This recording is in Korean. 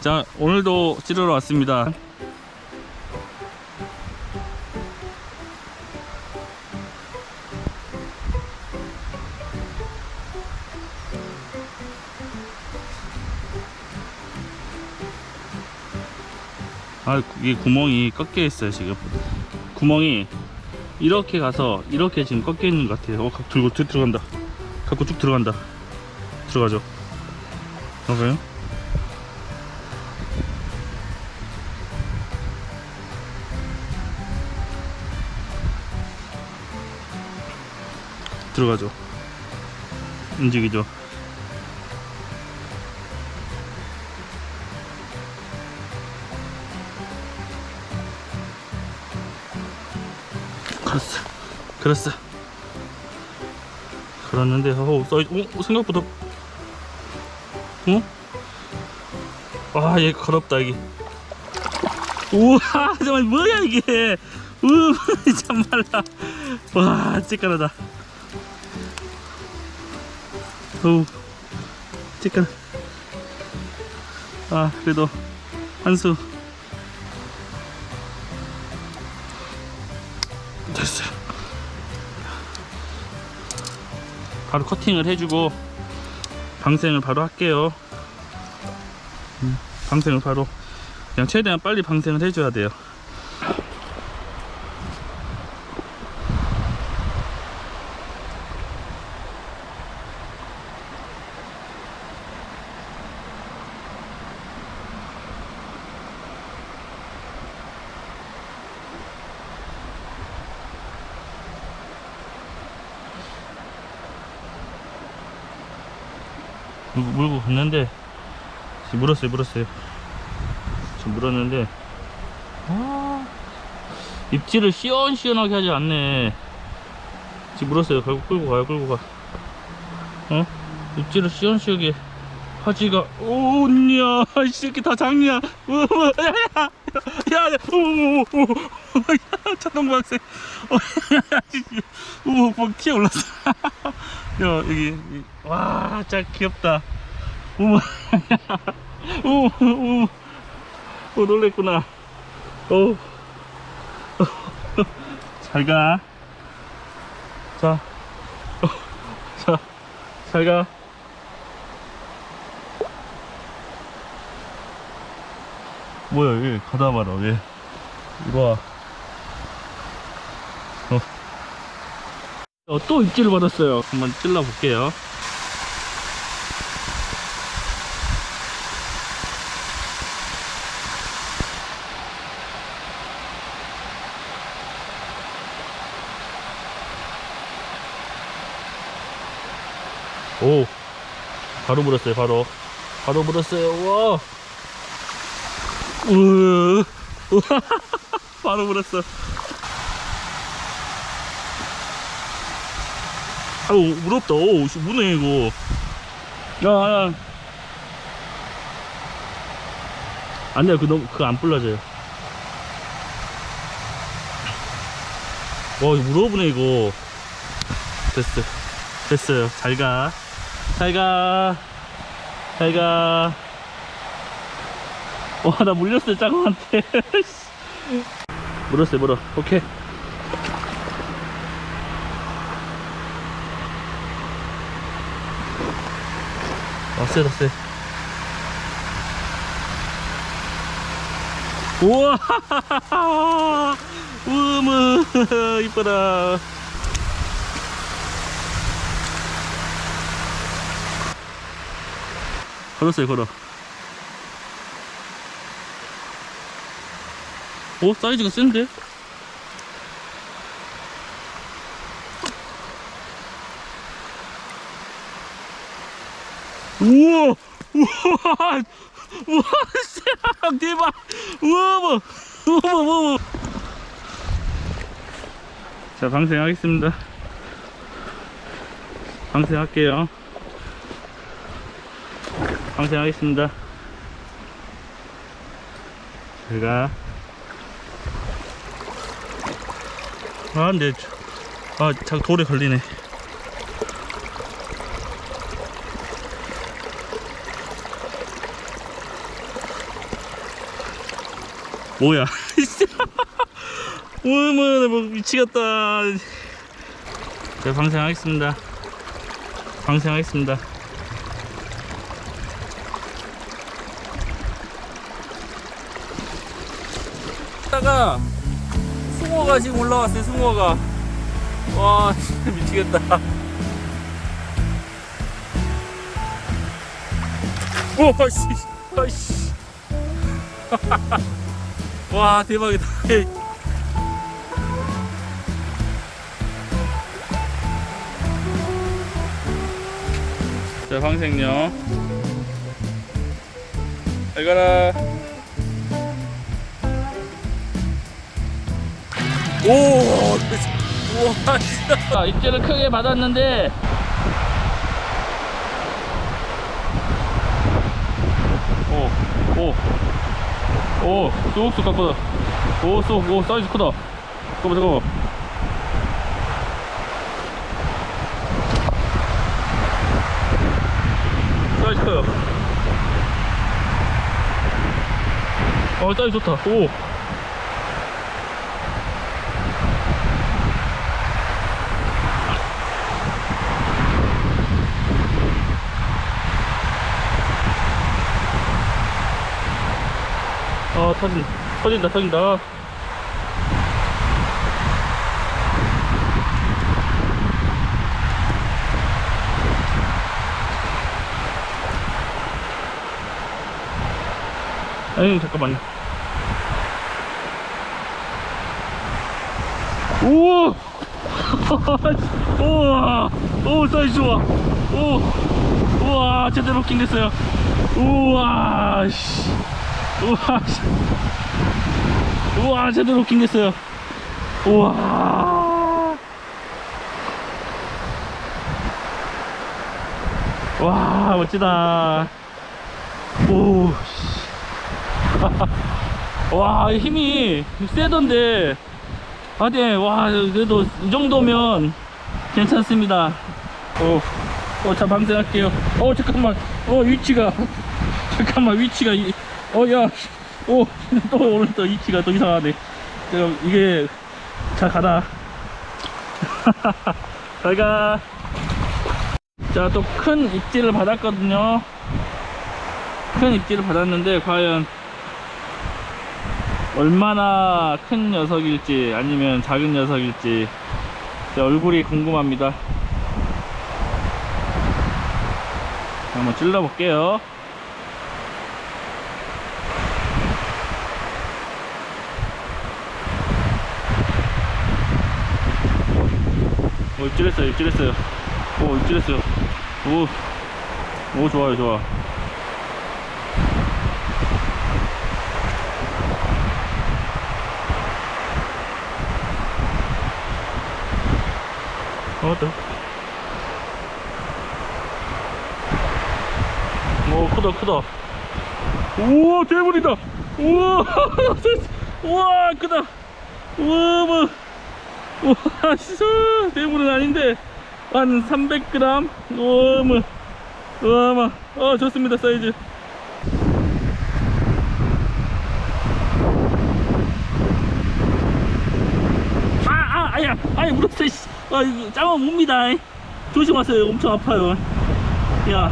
자 오늘도 찌르러 왔습니다. 아 이게 구멍이 꺾여 있어요 지금. 구멍이 이렇게 가서 이렇게 지금 꺾여 있는 것 같아요. 어 각- 들고 들- 들어간다. 갖고 쭉 들어간다. 들어가죠. 봐봐요 들어가죠. 움직이죠. 그렇어. 그렇어. 그렇는데 어, 써, 어 생각보다 어? 아얘 더럽다 이게. 우와 정말 뭐야 이게. 우와 참말라 와 찌까라다 어우 찌까라 아 그래도 한수. 됐어요. 바로 커팅을 해주고 방생을 바로 할게요. 음, 방생을 바로 그냥 최대한 빨리 방생을 해줘야 돼요 물고, 갔는데 물었어요 물었어요 지금 물었는데 아 입질을 시원시원하게 하지 않네 지금 물었어요 결국 끌고 가요 끌고 가 어? 입질을 시원시원하게 하지가 오냐 이 새끼 다 장이야 야야 야야 오오오야 자동 박세 오막 튀어 올랐어 야 여기 이- 와 진짜 귀엽다. 우와. 우우 오 놀랬구나. 오. 잘 가. 자. 어, 자, 잘 가. 뭐야 얘 가다 말아 왜 이리 와. 어. 어, 또 입질을 받았어요. 한번 찔러 볼게요 오. 바로 물었어요 바로. 바로 물었어요. 와. 으. 바로 물었어. 아우 무럽다. 오 씨, 무네 이거. 야 야 안돼요. 그 너무 그안 불러져요. 와 이거 물어보네 이거. 됐어. 됐어요. 잘가 잘가. 잘가. 와나 물렸어요 짱한테. 물었어요 물어. 오케이. 왔어요 왔어요. 우와! 우무 이뻐라 걸었어요 걸어. 오 사이즈가 센데? 우와 우와 우와 씨 대박. 우와 뭐 우와 뭐 자 방생하겠습니다. 방생할게요 방생하겠습니다 제가 아 근데 저- 아 자꾸 돌에 걸리네 뭐야? 어머, 뭐 미치겠다. 자, 방생하겠습니다. 방생하겠습니다. 다가 숭어가 지금 올라왔어요. 숭어가. 와, 미치겠다. 오, 아씨, 아씨. 와, 대박이다. 자, 방생요. 잘 가라. 오, 우와, 진짜. 입질을 크게 받았는데. 오, 오, 오, 쑥쑥 깎거다. 오, 쑥, 오, 사이즈 크다. 잠깐만, 잠깐만. 사이즈 커요. 어, 사이즈 좋다. 오. 아 터진다 터진다 터진다. 아니 잠깐만요. 우와! 우와! 오 사이즈 좋아. 오 우와 제대로 킹 됐어요. 우와 씨 우와 씨. 우와 제대로 킹 됐어요 우와 와 멋지다 오 씨. 와 힘이 세던데 아, 네, 와, 그래도 이 정도면 괜찮습니다. 어, 어, 자, 방생할게요. 어, 잠깐만. 어, 위치가. 잠깐만, 위치가. 이, 어, 야. 오, 또 오늘 또 위치가 또 이상하네. 제가 이게, 자, 가다. 잘 가. 자, 또 큰 입질을 받았거든요. 큰 입질을 받았는데, 과연 얼마나 큰 녀석일지 아니면 작은 녀석일지 제 얼굴이 궁금합니다 한번 찔러 볼게요 오 입질했어요 입질했어요 오 입질했어요 오, 오 좋아요 좋아 어, 또. 오, 크다, 크다. 우와, 대물이다. 우와, 우와, 크다. 우와, 뭐. 우와, 진짜 대물은 아닌데. 한 300g? 우와, 뭐. 우와, 뭐. 어, 좋습니다, 사이즈. 아, 아, 아 야, 아야, 물었어, 씨. 아, 이거 짜면 뭡니다. 조심하세요. 엄청 아파요. 야,